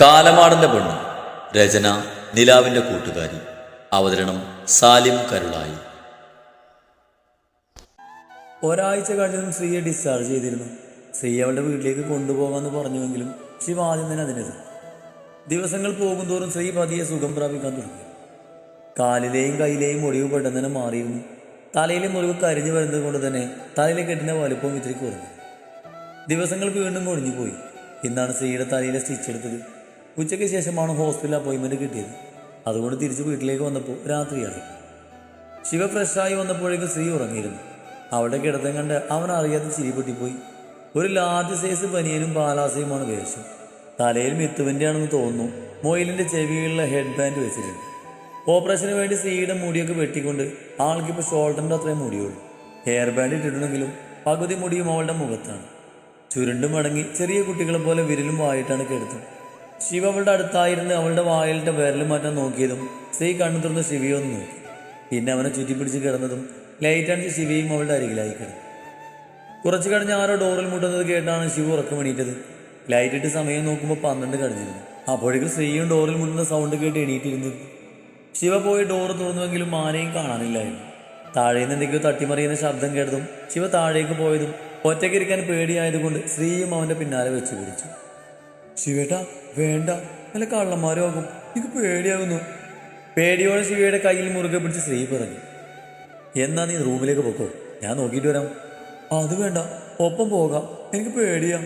കാലമാടന്റെ പെണ്ണ്. രചന നിലാവിന്റെ കൂട്ടുകാരി. അവതരണം സാലിം കരുളായി. ഒരാഴ്ച കഴിഞ്ഞതും സ്ത്രീയെ ഡിസ്ചാർജ് ചെയ്തിരുന്നു. സ്ത്രീ അവളുടെ വീട്ടിലേക്ക് കൊണ്ടുപോകാമെന്ന് പറഞ്ഞുവെങ്കിലും ശിവ ആദ്യം തന്നെ അതിനെതിർ ദിവസങ്ങൾ പോകുന്തോറും സ്ത്രീ പതിയെ സുഖം പ്രാപിക്കാൻ തുടങ്ങി. കാലിലെയും കയ്യിലെയും ഒടിവ് പെട്ടെന്ന് തന്നെ മാറിയിരുന്നു. തലയിലെ മുറിവ് കരിഞ്ഞു വരുന്നത് കൊണ്ട് തന്നെ തലയിലെ കെട്ടിന്റെ വലുപ്പം ഇത്തിരി കുറഞ്ഞു. ദിവസങ്ങൾ വീണ്ടും കൊഴിഞ്ഞു പോയി ഇന്നാണ് സ്ത്രീയുടെ തലയിലെ സ്റ്റിച്ച് എടുത്തത്. ഉച്ചയ്ക്ക് ശേഷമാണ് ഹോസ്പിറ്റൽ അപ്പോയിൻമെന്റ് കിട്ടിയത്. അതുകൊണ്ട് തിരിച്ച് വീട്ടിലേക്ക് വന്നപ്പോൾ രാത്രിയായി ശിവ ഫ്രഷായി വന്നപ്പോഴേക്കും സ്ത്രീ ഉറങ്ങിയിരുന്നു. അവിടെ കിടത്തം കണ്ട് അവൻ അറിയാതെ ചിരി പൊട്ടിപ്പോയി. ഒരു ലാർജ് സൈസ് ബനിയനും പാലാസയുമാണ് വേഷം. തലയിൽ മിത്തുവിന്റെ ആണെന്ന് തോന്നുന്നു. മൊയിലിന്റെ ചെവിയിലുള്ള ഹെഡ് ബാൻഡ് വെച്ചിട്ടുണ്ട്. ഓപ്പറേഷന് വേണ്ടി സ്ത്രീയുടെ മുടിയൊക്കെ വെട്ടിക്കൊണ്ട് ആൾക്കിപ്പോൾ ഷോൾഡറിന്റെ അത്രയും മുടിയുള്ളൂ. ഹെയർ ബാൻഡ് ഇട്ടിട്ടുണ്ടെങ്കിലും പകുതി മുടിയും അവളുടെ മുഖത്താണ്. ചുരുണ്ടും മടങ്ങി ചെറിയ കുട്ടികളെ പോലെ വിരലും വായിട്ടാണ് കിടത്തും ശിവ അവളുടെ അടുത്തായിരുന്നു അവളുടെ വായലിന്റെ വിരൽ മാറ്റാൻ നോക്കിയതും സ്ത്രീ കണ്ണു തുറന്ന് ശിവയെ ഒന്ന് നോക്കി. പിന്നെ അവനെ ചുറ്റിപ്പിടിച്ച് കിടന്നതും ലൈറ്റ് അടിച്ച് ശിവയും അവളുടെ അരികിലായി കിടന്നു. കുറച്ച് കഴിഞ്ഞ് ആരോ ഡോറിൽ മുട്ടുന്നത് കേട്ടാണ് ശിവ ഉറക്കം ലൈറ്റ് ഇട്ട് സമയം നോക്കുമ്പോൾ പന്ത്രണ്ട് കഴിഞ്ഞിരുന്നു. അപ്പോഴേക്കും സ്ത്രീയും ഡോറിൽ മുട്ടുന്ന സൗണ്ട് കേട്ട് എണീറ്റിരുന്നു ശിവ പോയി ഡോറ് തുറന്നുവെങ്കിലും ആരെയും കാണാനില്ലായിരുന്നു. താഴെ താഴേന്ന് എന്തെങ്കിലും തട്ടിമറിയുന്ന ശബ്ദം കേട്ടതും ശിവ താഴേക്ക് പോയതും ഒറ്റയ്ക്കിരിക്കാൻ പേടിയായതുകൊണ്ട് സ്ത്രീയും അവന്റെ പിന്നാലെ വെച്ച് പിടിച്ചു ശിവേട്ടാ വേണ്ട. നല്ല കള്ളന്മാരും ആകും എനിക്ക് പേടിയാകുന്നു. പേടിയോടെ ശിവയുടെ കയ്യിൽ മുറുകെ പിടിച്ച് സ്ത്രീ പറഞ്ഞു. എന്നാ നീ റൂമിലേക്ക് പോക്കോ? ഞാൻ നോക്കിയിട്ട് വരാം. അത് വേണ്ട. ഒപ്പം പോകാം. എനിക്ക് പേടിയാ.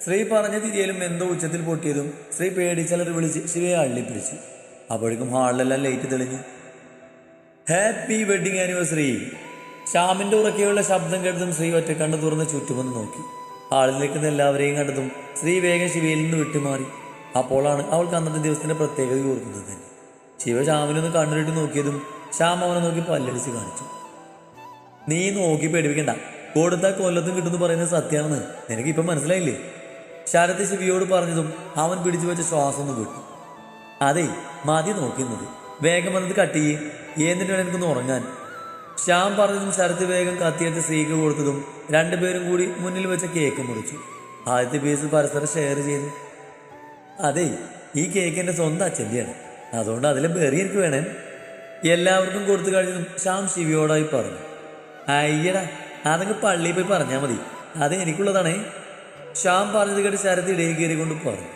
സ്ത്രീ പറഞ്ഞ തിരിയലും എന്തോ ഉച്ചത്തിൽ പൊട്ടിയതും സ്ത്രീ പേടിച്ചലറി വിളിച്ച് ശിവയെ അള്ളിപ്പിടിച്ചു. അപ്പോഴേക്കും ഹാളിലെല്ലാം ലൈറ്റ് തെളിഞ്ഞു. ഹാപ്പി വെഡിങ് ആനിവേഴ്സറി ശ്യാമിന്റെ ഉറക്കെയുള്ള ശബ്ദം കേട്ടതും ശ്രീ ഒറ്റക്കണ്ണ് തുറന്ന് ചുറ്റുമെന്ന് നോക്കി. ഹാളിൽ നിൽക്കുന്ന എല്ലാവരെയും കണ്ടതും ശ്രീ വേഗം ശിവയിൽ നിന്ന് വിട്ടുമാറി. അപ്പോളാണ് അവൾക്ക് അന്നത്തെ ദിവസത്തിന്റെ പ്രത്യേകത ഓർക്കുന്നത്. തന്നെ ശിവ ശ്യാമിനൊന്ന് കണ്ണിലിട്ട് നോക്കിയതും ശ്യാം അവനെ നോക്കി പല്ലടിച്ച് കാണിച്ചു. നീ നോക്കി പേടിപ്പിക്കണ്ട. കൊടുത്ത കൊല്ലത്തും കിട്ടുമെന്ന് പറയുന്നത് സത്യമാണെന്ന് നിനക്ക് ഇപ്പം മനസ്സിലായില്ലേ? ശരത് ശിവിയോട് പറഞ്ഞതും അവൻ പിടിച്ചു വെച്ച ശ്വാസം ഒന്ന് വിട്ടു. അതെ മതി നോക്കുന്നത് വേഗം വന്നത് കട്ട് ചെയ്യേ. എന്നിട്ട് വേണം എനിക്കൊന്ന് ഉറങ്ങാൻ. ശ്യാം പറഞ്ഞതും ശരത് വേഗം കത്തിയെടുത്ത് സ്ത്രീക്ക് കൊടുത്തതും രണ്ടുപേരും കൂടി മുന്നിൽ വെച്ച കേക്ക് മുറിച്ചു. ആദ്യത്തെ പീസ് പരസ്പരം ഷെയർ ചെയ്തു. അതെ ഈ കേക്ക് എന്റെ സ്വന്തം അച്ഛന്റെയാണ് അതുകൊണ്ട് അതിലെ ബെറി എനിക്ക് വേണേ എല്ലാവർക്കും കൊടുത്തു കഴിഞ്ഞതും ശ്യാം ശിവിയോടായി പറഞ്ഞു. അയ്യടാ അതങ്ങ് പള്ളിയിൽ പോയി പറഞ്ഞാൽ മതി. അത് എനിക്കുള്ളതാണേ. ശ്യാം പറഞ്ഞത് കേട്ട് ശരത് ഇടയിൽ കയറി കൊണ്ട് പറഞ്ഞു.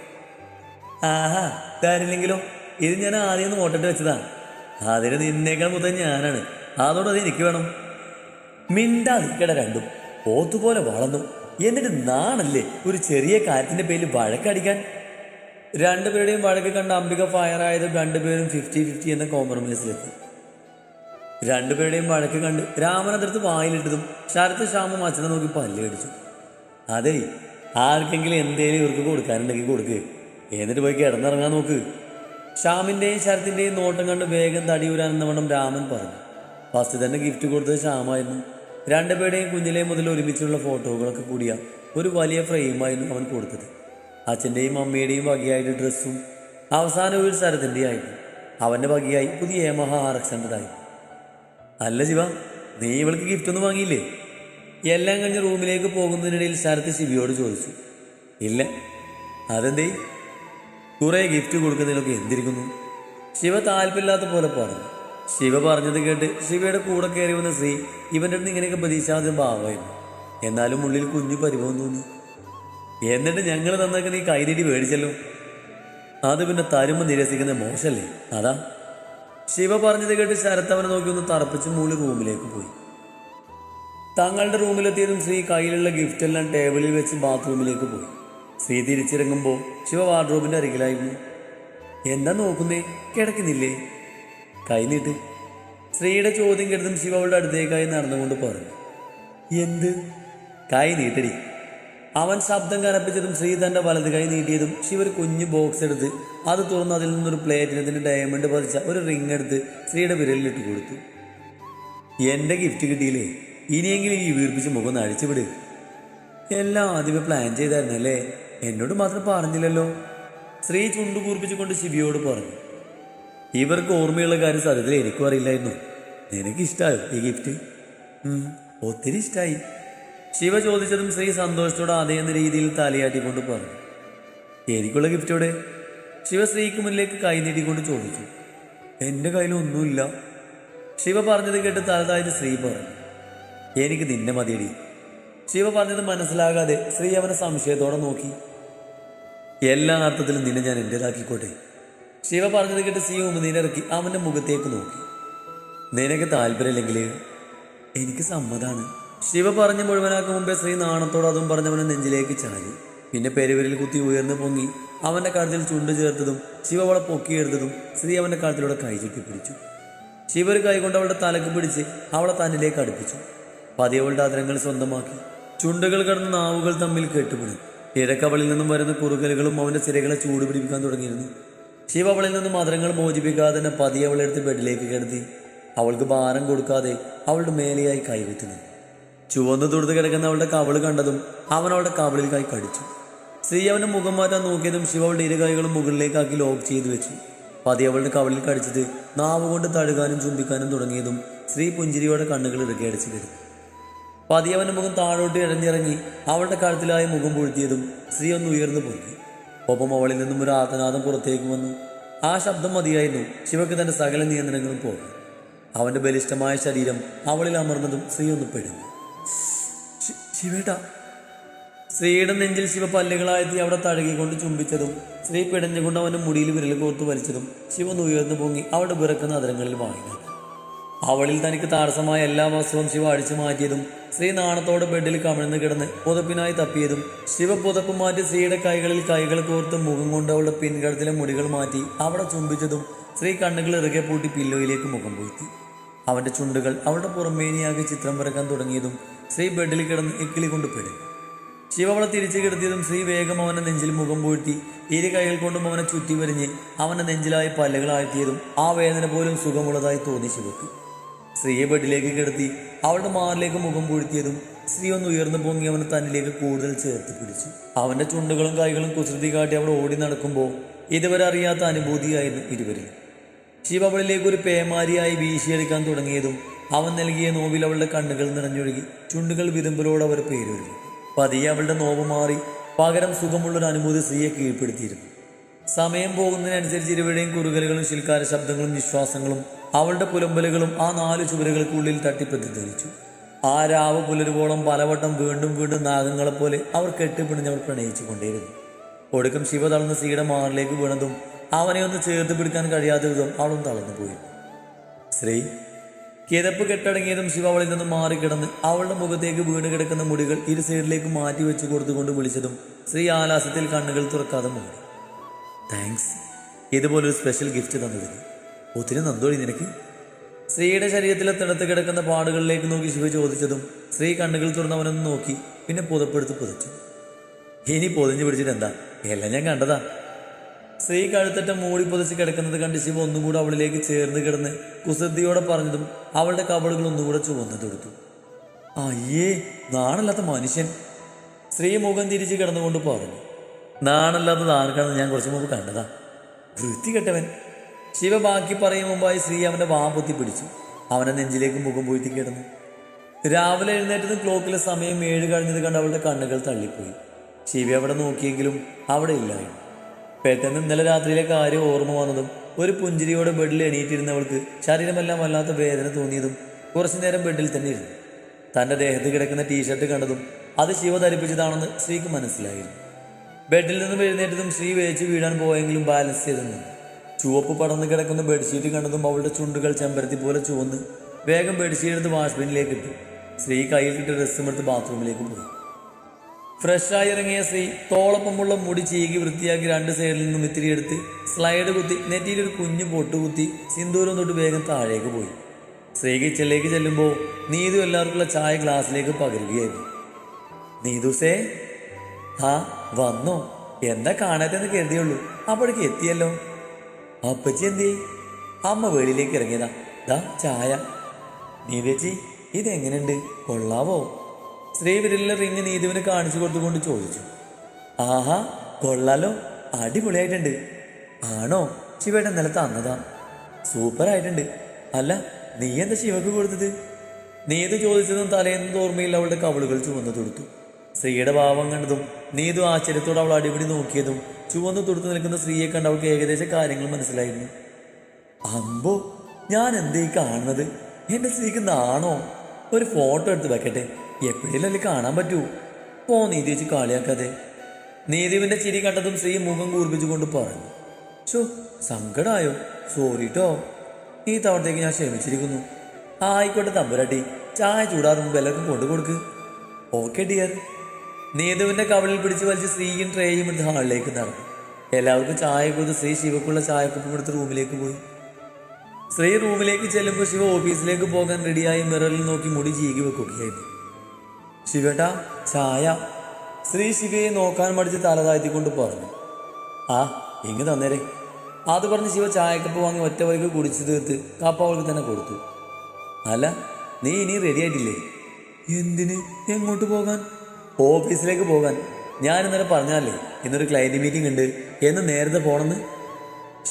ആഹാ തരില്ലെങ്കിലും ഇത് ഞാൻ ആദ്യം ഒന്ന് ഓട്ടിട്ട് വെച്ചതാ. അതിന് നിന്നേക്കാൾ മുതൽ ഞാനാണ്. അതോട് അത് എനിക്ക് വേണം. മിണ്ടാതിരിക്കട രണ്ടും പോത്തുപോലെ വളർന്നു എന്നിട്ട് നാണല്ലേ ഒരു ചെറിയ കാര്യത്തിന്റെ പേരിൽ വഴക്കടിക്കാൻ? രണ്ടുപേരുടെയും വഴക്ക് കണ്ട അംബിക ഫയർ ആയത് രണ്ടുപേരും ഫിഫ്റ്റി ഫിഫ്റ്റി എന്ന കോംപ്രമൈസിലെത്തി രണ്ടുപേരുടെയും വഴക്ക് കണ്ട് രാമനതിർത്ത് വായിലിട്ടതും ശരത്ത് ശ്യാമം അച്ഛനെ നോക്കി പല്ലടിച്ചു അതെ ആർക്കെങ്കിലും എന്തേലും ഇവർക്ക് കൊടുക്കാനുണ്ടെങ്കിൽ കൊടുക്ക്. എന്നിട്ട് പോയി കിടന്നിറങ്ങാൻ നോക്ക്. ശ്യാമിന്റെയും ശരത്തിന്റെയും നോട്ടം കണ്ട് വേഗം തടിയൂരാനെന്ന വണ്ണം രാമൻ പറഞ്ഞു. ഫസ്റ്റ് തന്നെ ഗിഫ്റ്റ് കൊടുത്തത് ശ്യാമായിരുന്നു. രണ്ടുപേരുടെയും കുഞ്ഞിലെ മുതൽ ഒരുമിച്ചുള്ള ഫോട്ടോകളൊക്കെ കൂടിയ ഒരു വലിയ ഫ്രെയിമായിരുന്നു അവൻ കൊടുത്തത്. അച്ഛന്റെയും അമ്മയുടെയും വകയായിട്ട് ഡ്രസ്സും അവസാനം ഒരു സ്ഥലത്തിന്റെ ആയിരുന്നു. അവന്റെ വകയായി പുതിയ യമഹ ആർ എക്സ് ഹൺഡ്രഡായി അല്ല ശിവ നീ ഇവൾക്ക് ഗിഫ്റ്റ് ഒന്നും വാങ്ങിയില്ലേ? എല്ലാം കഴിഞ്ഞ് റൂമിലേക്ക് പോകുന്നതിനിടയിൽ ശരത്ത് ശിവിയോട് ചോദിച്ചു. ഇല്ല. അതെന്തേ? കുറെ ഗിഫ്റ്റ് കൊടുക്കുന്നതിലൊക്കെ എന്തിരിക്കുന്നു? ശിവ താല്പര്യമില്ലാത്ത പോലെ പറഞ്ഞു. ശിവ പറഞ്ഞത് കേട്ട് ശിവയുടെ കൂടെ കയറി വന്ന സ്ത്രീ ഇവന്റെ അടുത്ത് ഇങ്ങനെയൊക്കെ പ്രതീക്ഷാതെ ഭാവമായിരുന്നു എന്നാലും ഉള്ളിൽ കുഞ്ഞു പരിഭവം തോന്നി. എന്നിട്ട് ഞങ്ങൾ തന്നൊക്കെ നീ കൈനീട്ടി മേടിച്ചല്ലോ. അത് പിന്നെ തരുമ്പ് നിരസിക്കുന്ന മോശമല്ലേ അതാ. ശിവ പറഞ്ഞത് കേട്ട് ശരത്ത് അവനെ നോക്കി ഒന്ന് തറപ്പിച്ച് മൂളി റൂമിലേക്ക് പോയി. തങ്ങളുടെ റൂമിലെത്തിയതും ശ്രീ കയ്യിലുള്ള ഗിഫ്റ്റ് എല്ലാം ടേബിളിൽ വെച്ച് ബാത്റൂമിലേക്ക് പോയി. ശ്രീ തിരിച്ചിറങ്ങുമ്പോൾ ശിവ വാർഡ്രോബിന്റെ അരികിലായിരുന്നു. എന്താ നോക്കുന്നേ? കിടക്കുന്നില്ലേ? കൈ നീട്ട് ശ്രീയുടെ ചോദ്യം കരുതും ശിവ അവളുടെ അടുത്തേക്കായി നടന്നുകൊണ്ട് പറഞ്ഞു. എന്ത്? കൈ നീട്ടടി. അവൻ ശബ്ദം കനപ്പിച്ചതും ശ്രീ തന്റെ വലത് കൈ നീട്ടിയതും ശിവ ഒരു കുഞ്ഞു ബോക്സ് എടുത്ത് അത് തുറന്ന് അതിൽ നിന്നൊരു പ്ലേറ്റിനത്തിന്റെ ഡയമണ്ട് പതിച്ച ഒരു റിംഗ് എടുത്ത് ശ്രീയുടെ വിരലിലിട്ട് കൊടുത്തു. എന്റെ ഗിഫ്റ്റ് കിട്ടിയില്ലേ? ഇനിയെങ്കിലും ഈ വീർപ്പിച്ച് മുഖം അഴിച്ചുവിട്. എല്ലാം ആദ്യമേ പ്ലാൻ ചെയ്തായിരുന്നല്ലേ? എന്നോട് മാത്രം പറഞ്ഞില്ലല്ലോ. സ്ത്രീ ചുണ്ടു കൂർപ്പിച്ചുകൊണ്ട് ശിവിയോട് പറഞ്ഞു. ഇവർക്ക് ഓർമ്മയുള്ള കാര്യം സത്യത്തിൽ എനിക്കും അറിയില്ലായിരുന്നു. നിനക്ക് ഇഷ്ടമായോ ഈ ഗിഫ്റ്റ് ഒത്തിരി ഇഷ്ടമായി ശിവ ചോദിച്ചതും ശ്രീ സന്തോഷത്തോടെ അതേ എന്ന രീതിയിൽ തലയാട്ടിക്കൊണ്ട് പറഞ്ഞു. എനിക്കുള്ള ഗിഫ്റ്റോടെ ശിവ ശിവശ്രീക്ക് മുന്നിലേക്ക് കൈ നീട്ടിക്കൊണ്ട് ചോദിച്ചു. എന്റെ കയ്യിലൊന്നുമില്ല. ശിവ പറഞ്ഞത് കേട്ട് തലതായത് ശ്രീ പറഞ്ഞു. എനിക്ക് നിന്നെ മതിയടി. ശിവ പറഞ്ഞത് മനസ്സിലാകാതെ ശ്രീ അവനെ സംശയത്തോടെ നോക്കി. എല്ലാ അർത്ഥത്തിലും നിന്നെ ഞാൻ എന്റെതാക്കിക്കോട്ടെ ശിവ പറഞ്ഞത് കേട്ട് ശ്രീ ഉമ്മനീരിറക്കി അവന്റെ മുഖത്തേക്ക് നോക്കി. നിനക്ക് താല്പര്യമില്ലെങ്കിൽ എനിക്ക് സമ്മതാണ്. ശിവ പറഞ്ഞു മുഴുവനാക്കും മുമ്പേ ശ്രീ നാണത്തോട് അതും പറഞ്ഞവനെ നെഞ്ചിലേക്ക് ചാരി പിന്നെ പെരുവിരൽ കുത്തി ഉയർന്നു പൊങ്ങി അവന്റെ കഴുത്തിൽ ചുണ്ട് ചേർത്തതും ശിവ അവളെ പൊക്കിയെടുത്തതും ശ്രീ അവന്റെ കഴുത്തിലൂടെ കൈ ചുറ്റി പിടിച്ചു. ശിവ ഒരു കൈ കൊണ്ട് അവളുടെ തലക്ക് പിടിച്ച് അവളെ തന്നിലേക്ക് അടുപ്പിച്ചു. പതിയവളുടെ അതിരങ്ങൾ സ്വന്തമാക്കി. ചുണ്ടുകൾ കടന്ന് നാവുകൾ തമ്മിൽ കെട്ടുപിടും. ഇടക്കവളിൽ നിന്നും വരുന്ന കുറുകലുകളും അവന്റെ സിരകളെ ചൂടുപിടിപ്പിക്കാൻ തുടങ്ങിയിരുന്നു. ശിവ അവളിൽ നിന്ന് മധുരങ്ങൾ മോചിപ്പിക്കാതെ തന്നെ പതിയെ അവളെടുത്ത് ബെഡിലേക്ക് കിടത്തി അവൾക്ക് ഭാരം കൊടുക്കാതെ അവളുടെ മേലെയായി കൈകുത്തുന്നു ചുവന്ന് തൊടുത്ത് കിടക്കുന്ന അവളുടെ കവൾ കണ്ടതും അവൻ അവളുടെ കവളിൽ കൈ കടിച്ചു. സ്ത്രീ അവന്റെ മുഖം മാറ്റാൻ നോക്കിയതും ശിവ അവളുടെ ഇരു കൈകളും മുകളിലേക്കാക്കി ലോക്ക് ചെയ്തു വെച്ചു. പതി അവളുടെ കവളിൽ കടിച്ചത് നാവ് കൊണ്ട് തഴുകാനും ചുംബിക്കാനും തുടങ്ങിയതും സ്ത്രീ പുഞ്ചിരിയോടെ കണ്ണുകൾ ഇറുകിയടച്ച് കിടന്നു പതി അവന്റെ മുഖം താഴോട്ട് ഇഴഞ്ഞിറങ്ങി അവളുടെ കഴുത്തിലായി മുഖം പൊഴുത്തിയതും സ്ത്രീ ഒന്ന് ഉയർന്നു പൊങ്ങി ഒപ്പം അവളിൽ നിന്നും ഒരു ആർത്തനാദം പുറത്തേക്ക് വന്നു. ആ ശബ്ദം മതിയായിരുന്നു. ശിവക്ക് തന്റെ സകല നിയന്ത്രണങ്ങളും പോകും അവന്റെ ബലിഷ്ടമായ ശരീരം അവളിൽ അമർന്നതും സ്ത്രീ ഒന്ന് പെടുന്നു. ശിവേട്ട. സ്ത്രീയുടെ നെഞ്ചിൽ ശിവ പല്ലുകളായെത്തി അവിടെ തഴകിക്കൊണ്ട് ചുംബിച്ചതും സ്ത്രീ പിടഞ്ഞുകൊണ്ട് അവന്റെ മുടിയിൽ വിരൽ കോർത്തു വലിച്ചതും ശിവൻ ഉയർന്നു പൊങ്ങി അവിടെ വിറക്കുന്ന അതിരങ്ങളിൽ വാങ്ങി. അവളിൽ തനിക്ക് താടസമായ എല്ലാ വസ്തുവും ശിവ അടിച്ചു മാറ്റിയതും സ്ത്രീ നാണത്തോടെ ബെഡിൽ കമിഴ്ന്ന് കിടന്ന് പുതപ്പിനായി തപ്പിയതും ശിവ പുതപ്പ് മാറ്റി സ്ത്രീയുടെ കൈകളിൽ കൈകൾ കോർത്ത് മുഖം കൊണ്ട് അവളുടെ പിൻകടത്തിലെ മുടികൾ മാറ്റി അവിടെ ചുംബിച്ചതും സ്ത്രീ കണ്ണുകൾ ഇറുകെ പൂട്ടി പില്ലോയിലേക്ക് മുഖം പൂഴ്ത്തി അവന്റെ ചുണ്ടുകൾ അവളുടെ പുറമേനിയാകെ ചിത്രം വരക്കാൻ തുടങ്ങിയതും സ്ത്രീ ബെഡിൽ കിടന്ന് ഇക്കിളി കൊണ്ട് പെടും ശിവ അവളെ തിരിച്ചു കിടത്തിയതും സ്ത്രീ വേഗം അവന്റെ നെഞ്ചിൽ മുഖം പൂഴ്ത്തി ഇരു കൈകൾ കൊണ്ടും അവനെ ചുറ്റി വരിഞ്ഞ് അവന്റെ നെഞ്ചിലായി പല്ലുകളാഴ്ത്തിയതും ആ വേദന പോലും സുഖമുള്ളതായി തോന്നി ശിവക്ക്. സ്ത്രീയെ ബെഡിലേക്ക് കിടത്തി അവളുടെ മാറിലേക്ക് മുഖം പൂഴ്ത്തിയതും സ്ത്രീ ഒന്ന് ഉയർന്നു പൊങ്ങി അവനെ തന്നിലേക്ക് കൂടുതൽ ചേർത്ത് പിടിച്ചു. അവന്റെ ചുണ്ടുകളും കൈകളും കുസൃതി കാട്ടി അവൾ ഓടി നടക്കുമ്പോൾ ഇതുവരെ അറിയാത്ത അനുഭൂതിയായിരുന്നു ഇരുവരിൽ. ശിവ അവളിലേക്ക് ഒരു പേമാരിയായി വീശിയെടുക്കാൻ തുടങ്ങിയതും അവൻ നൽകിയ നോവിൽ അവളുടെ കണ്ണുകൾ നിറഞ്ഞൊഴുകി ചുണ്ടുകൾ വിരുമ്പലോട് അവർ പേരൊരു. പതിയെ അവളുടെ നോവ് മാറി പകരം സുഖമുള്ളൊരു അനുഭൂതി സ്ത്രീയെ കീഴ്പ്പെടുത്തിയിരുന്നു. സമയം പോകുന്നതിനനുസരിച്ച് ഇരുവരുടെയും കുറുകലുകളും ശിൽക്കാര ശബ്ദങ്ങളും വിശ്വാസങ്ങളും അവളുടെ പുലമ്പലുകളും ആ നാല് ചുവരുകൾക്കുള്ളിൽ തട്ടി പ്രതിധ്വനിച്ചു. ആ രാവ് പുലരുവോളം പലവട്ടം വീണ്ടും വീണ്ടും നാഗങ്ങളെപ്പോലെ അവർ കെട്ടിപ്പിടിഞ്ഞവർ പ്രണയിച്ചു കൊണ്ടേയിരുന്നു ഒടുക്കം ശിവ തളർന്ന് സീയുടെ മാറിലേക്ക് വീണതും അവനെ ഒന്ന് ചേർത്ത് പിടിക്കാൻ കഴിയാത്ത വിധം അവളും തളർന്നുപോയി ശ്രീ കിതപ്പ് കെട്ടടങ്ങിയതും ശിവ അവളിൽ നിന്ന് മാറിക്കിടന്ന് അവളുടെ മുഖത്തേക്ക് വീണ് കിടക്കുന്ന മുടികൾ ഇരു സൈഡിലേക്ക് മാറ്റി വെച്ചു കൊടുത്തുകൊണ്ട് വിളിച്ചതും ശ്രീ ആലാസത്തിൽ കണ്ണുകൾ തുറക്കാതെ മൂടി. താങ്ക്സ് ഇതുപോലൊരു സ്പെഷ്യൽ ഗിഫ്റ്റ് തന്നതിന്. ഒത്തിരി നന്ദോടി നിനക്ക്. സ്ത്രീയുടെ ശരീരത്തിലെ തിണത്ത് കിടക്കുന്ന പാടുകളിലേക്ക് നോക്കി ശിവ ചോദിച്ചതും സ്ത്രീ കണ്ണുകൾ തുറന്നവനൊന്ന് നോക്കി പിന്നെ പുതപ്പെടുത്ത് പുതച്ചു. ഇനി പൊതിഞ്ഞു പിടിച്ചിട്ട് എന്താ എല്ലാം ഞാൻ കണ്ടതാ. സ്ത്രീ കഴുത്തറ്റം മൂടി പൊതിച്ച് കിടക്കുന്നത് കണ്ട് ശിവ ഒന്നുകൂടെ അവളിലേക്ക് ചേർന്ന് കിടന്ന് കുസൃതിയോടെ പറഞ്ഞതും അവളുടെ കവളുകൾ ഒന്നുകൂടെ ചുവന്നു തൊടുത്തു. അയ്യേ നാണല്ലാത്ത മനുഷ്യൻ. സ്ത്രീ മുഖം തിരിച്ച് കിടന്നുകൊണ്ട് പറഞ്ഞു. നാണല്ലാത്തത് ആർക്കാണെന്ന് ഞാൻ കുറച്ച് മുമ്പ് കണ്ടതാ. വൃത്തി കെട്ടവൻ ശിവ ബാക്കി പറയും മുമ്പായി സ്ത്രീ അവന്റെ വാമ്പൊത്തി പിടിച്ചു. അവനെ നെഞ്ചിലേക്ക് മുഖം പൂഴ്ത്തി കിടന്നു. രാവിലെ എഴുന്നേറ്റത് ക്ലോക്കിലെ സമയം ഏഴ് കഴിഞ്ഞത് കണ്ട് അവളുടെ കണ്ണുകൾ തള്ളിപ്പോയി. ശിവ അവിടെ നോക്കിയെങ്കിലും അവിടെ ഇല്ലായിരുന്നു. പെട്ടെന്ന് ഇന്നലെ രാത്രിയിലെ കാര്യം ഓർമ്മ വന്നതും ഒരു പുഞ്ചിരിയോടെ ബെഡിൽ എണീറ്റിരുന്നവൾക്ക് ശരീരമെല്ലാം വല്ലാത്ത വേദന തോന്നിയതും കുറച്ചു നേരം ബെഡിൽ തന്നെ ഇരുന്നു. തന്റെ ദേഹത്ത് കിടക്കുന്ന ടീഷർട്ട് കണ്ടതും അത് ശിവ ധരിപ്പിച്ചതാണെന്ന് ശ്രീക്ക് മനസ്സിലായിരുന്നു. ബെഡിൽ നിന്നും എഴുന്നേറ്റതും ശ്രീ വേച്ച് വീഴാൻ പോയെങ്കിലും ബാലൻസ് ചെയ്തു നിന്നു. ചുവപ്പ് പടർന്നു കിടക്കുന്ന ബെഡ്ഷീറ്റ് കണ്ടതും അവളുടെ ചുണ്ടുകൾ ചെമ്പരത്തി പോലെ ചുവന്ന് വേഗം ബെഡ്ഷീറ്റ് എടുത്ത് വാഷ്ബിനിലേക്ക് ഇട്ടു. സ്ത്രീ കയ്യിൽ കിട്ടിയ ഡ്രസ്സും എടുത്ത് ബാത്റൂമിലേക്ക് പോയി. ഫ്രഷായി ഇറങ്ങിയ സ്ത്രീ തോളപ്പമുള്ള മുടി ചീകി വൃത്തിയാക്കി രണ്ട് സൈഡിൽ നിന്നും ഇത്തിരി എടുത്ത് സ്ലൈഡ് കുത്തി നെറ്റിയിൽ ഒരു കുഞ്ഞു പൊട്ട് കുത്തി സിന്ദൂരം തൊട്ട് വേഗം താഴേക്ക് പോയി. സ്ത്രീ കിച്ചണിലേക്ക് ചെല്ലുമ്പോൾ നീതു എല്ലാവർക്കുള്ള ചായ ഗ്ലാസ്സിലേക്ക് പകരുകയായിരുന്നു. നീതുസേ ആ വന്നോ? എന്താ കാണാത്തെന്ന് കരുതിയുള്ളൂ. അപ്പോഴേക്ക് എത്തിയല്ലോ. അപ്പച്ചി എന്തേ അമ്മ വെളിയിലേക്ക് ഇറങ്ങിയതാ. ദാ ചായ. നീതേച്ചി ഇതെങ്ങനെയുണ്ട്? കൊള്ളാവോ? സ്ത്രീ വിരലിലെ റിങ് നീതുവിന് കാണിച്ചു കൊടുത്തുകൊണ്ട് ചോദിച്ചു. ആഹാ കൊള്ളാലോ. അടിപൊളിയായിട്ടുണ്ട്. ആണോ? ശിവയുടെ നില തന്നതാ. സൂപ്പർ ആയിട്ടുണ്ട് അല്ല നീ എന്താ ശിവക്ക് കൊടുത്തത്? നീത് ചോദിച്ചതും തലേന്ന് ഓർമ്മയിൽ അവളുടെ കവളുകൾ ചുമന്നു തൊടുത്തു. സ്ത്രീയുടെ ഭാവം കണ്ടതും നീതു ആശ്ചര്യത്തോടെ അവൾ അടിപിടി നോക്കിയതും ചുവന്നു തൊടുത്തു നിൽക്കുന്ന സ്ത്രീയെ കണ്ട് അവൾക്ക് ഏകദേശം കാര്യങ്ങൾ മനസ്സിലായിരുന്നു. അമ്പോ ഞാൻ എന്തേ കാണുന്നത്? എന്റെ സ്ത്രീക്ക് നാണോ? ഒരു ഫോട്ടോ എടുത്ത് വെക്കട്ടെ. എപ്പോഴേലല്ലേ കാണാൻ പറ്റൂ. പോ നീതി വെച്ച് കളിയാക്കാതെ. നീതിവിന്റെ ചിരി കണ്ടതും സ്ത്രീ മുഖം കൂർപ്പിച്ചുകൊണ്ട് പറഞ്ഞു. ചോ സങ്കടമായോ സോറി ട്ടോ. ഈ തവണത്തേക്ക് ഞാൻ ക്ഷമിച്ചിരിക്കുന്നു. ആയിക്കോട്ടെ തമ്പുരാട്ടി. ചായ ചൂടാറും എല്ലാവർക്കും കൊണ്ടു കൊടുക്ക്. Okay dear. നീതുവിന്റെ കവളിൽ പിടിച്ച് വലിച്ച് സ്ത്രീയും ട്രേയും എടുത്ത് ഹാളിലേക്ക് നടന്നു. എല്ലാവർക്കും ചായ കൊടുത്ത് ശ്രീ ശിവക്കുള്ള ചായക്കൊപ്പം എടുത്ത് റൂമിലേക്ക് പോയി. ശ്രീ റൂമിലേക്ക് ചെല്ലുമ്പോൾ ശിവ ഓഫീസിലേക്ക് പോകാൻ റെഡിയായി മിററിൽ നോക്കി മുടി ചീകി വെക്കുകയായിരുന്നു. ശിവേട്ടാ ചായ. ശ്രീ ശിവയെ നോക്കാൻ മടിച്ച് തല താഴ്ത്തിക്കൊണ്ട് പറഞ്ഞു. ആ ഇങ്ങ് തന്നേരെ. അത് പറഞ്ഞ് ശിവ ചായക്കപ്പ് വാങ്ങി ഒറ്റ വഴിക്ക് കുടിച്ചു തീർത്ത് കപ്പ അവൾക്ക് തന്നെ കൊടുത്തു. അല്ല നീ ഇനി റെഡി ആയിട്ടില്ലേ? എന്തിന്? എങ്ങോട്ട് പോകാൻ? ഓഫീസിലേക്ക് പോകാൻ. ഞാൻ ഇന്നലെ പറഞ്ഞാലേ ഇന്നൊരു ക്ലയന്റ് മീറ്റിംഗ് ഉണ്ട്. എന്ന് നേരത്തെ പോണെന്ന്?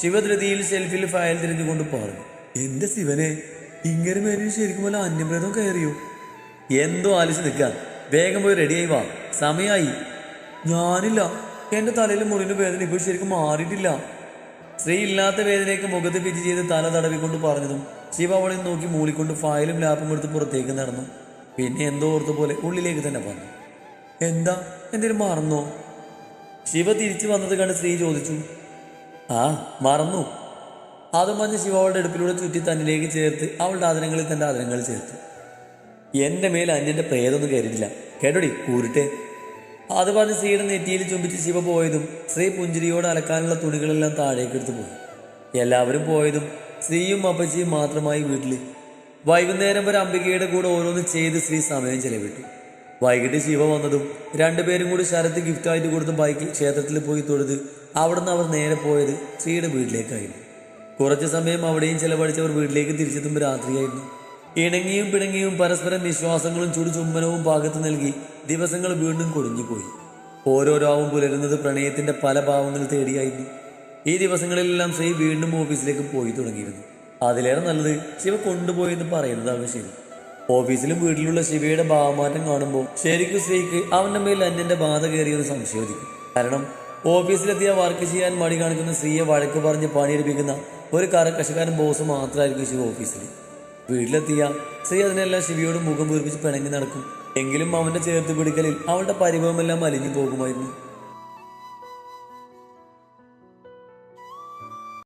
ശിവധൃതിയിൽ സെൽഫിൽ ഫയൽ തിരിഞ്ഞുകൊണ്ട് പറഞ്ഞു എന്റെ ശിവനെ ഇങ്ങനെ മേലിൽ ശരിക്കും പോലെ അന്യപ്രേതം കയറിയോ? എന്തോ ആലിച്ച് നിൽക്കാൻ വേഗം പോയി റെഡിയായി വാ. സമയായി. ഞാനില്ല. എന്റെ തലയിൽ മുറിന് വേദന ഇപ്പോൾ ശരിക്കും മാറിയിട്ടില്ല. സ്ത്രീ ഇല്ലാത്ത വേദനയൊക്കെ മുഖത്ത് പിച്ച് ചെയ്ത് തല തടവിക്കൊണ്ട് പറഞ്ഞതും ശിവ അവളെ നോക്കി മൂളിക്കൊണ്ട് ഫയലും ലാപ്പും എടുത്ത് പുറത്തേക്ക് നടന്നു. പിന്നെ എന്തോ ഓർത്ത പോലെ ഉള്ളിലേക്ക് തന്നെ പറഞ്ഞു. എന്താ? എന്തേലും മറന്നോ? ശിവ തിരിച്ചു വന്നത് കണ്ട് സ്ത്രീ ചോദിച്ചു ആ മറന്നു. അതും പറഞ്ഞ് ശിവ അവളുടെ അടുപ്പിലൂടെ ചുറ്റി തന്നിലേക്ക് ചേർത്ത് അവളുടെ ആദരങ്ങളിൽ തന്റെ ആദരങ്ങൾ ചേർത്തു. എന്റെ മേൽ അന്യന്റെ പ്രേതൊന്നും കയറിയില്ല കേട്ടോടി കൂരിട്ടെ. അത് പറഞ്ഞ് സ്ത്രീയുടെ നെറ്റിയിൽ ചുംബിച്ച് ശിവ പോയതും സ്ത്രീ പുഞ്ചിരിയോട് അലക്കാനുള്ള തുണികളെല്ലാം താഴേക്ക് എടുത്തു പോയി. എല്ലാവരും പോയതും സ്ത്രീയും അപ്പച്ചിയും മാത്രമായി വീട്ടിൽ. വൈകുന്നേരം വരെ അംബികയുടെ കൂടെ ഓരോന്ന് ചെയ്ത് സ്ത്രീ സമയം ചെലവിട്ടു. വൈകിട്ട് ശിവ വന്നതും രണ്ടുപേരും കൂടി ശരത്ത് ഗിഫ്റ്റായിട്ട് കൊടുത്ത ബൈക്ക് ക്ഷേത്രത്തിൽ പോയി തൊഴുത് അവിടുന്ന് അവർ നേരെ പോയത് ശ്രീയുടെ വീട്ടിലേക്കായിരുന്നു കുറച്ച് സമയം അവിടെയും ചെലവഴിച്ചവർ വീട്ടിലേക്ക് തിരിച്ചെത്തുമ്പോൾ രാത്രിയായിരുന്നു. ഇണങ്ങിയും പിണങ്ങിയും പരസ്പരം വിശ്വാസങ്ങളും ചുടുചുമ്മനവും പാകത്ത് നൽകി ദിവസങ്ങൾ വീണ്ടും കൊടിഞ്ഞുപോയി ഓരോരാവും പുലരുന്നത് പ്രണയത്തിന്റെ പല ഭാവങ്ങൾ തേടിയായിരുന്നു. ഈ ദിവസങ്ങളിലെല്ലാം ശ്രീ വീണ്ടും ഓഫീസിലേക്ക് പോയി തുടങ്ങിയിരുന്നു. അതിലേറെ നല്ലത് ശിവ കൊണ്ടുപോയെന്ന് പറയുന്നതാണ് ശരി ഓഫീസിലും വീട്ടിലുള്ള ശിവയുടെ ഭാവമാറ്റം കാണുമ്പോൾ ശരിക്കും സ്ത്രീക്ക് അവന്റെ മേൽ അന്യന്റെ ബാധ കയറിയത് സംശയിക്കും കാരണം ഓഫീസിലെത്തിയ വർക്ക് ചെയ്യാൻ മടി കാണിക്കുന്ന സ്ത്രീയെ വഴക്ക് പറഞ്ഞ് പണിയെടുപ്പിക്കുന്ന ഒരു കരക്കശക്കാരൻ ബോസ് മാത്രമായിരിക്കും ശിവ ഓഫീസിൽ വീട്ടിലെത്തിയ സ്ത്രീ അതിനെല്ലാം ശിവയോട് മുഖം വീർപ്പിച്ച് പിണങ്ങി നടക്കും. എങ്കിലും അവന്റെ ചേർത്ത് പിടിക്കലിൽ അവളുടെ പരിഭവമെല്ലാം അലിഞ്ഞു പോകുമായിരുന്നു.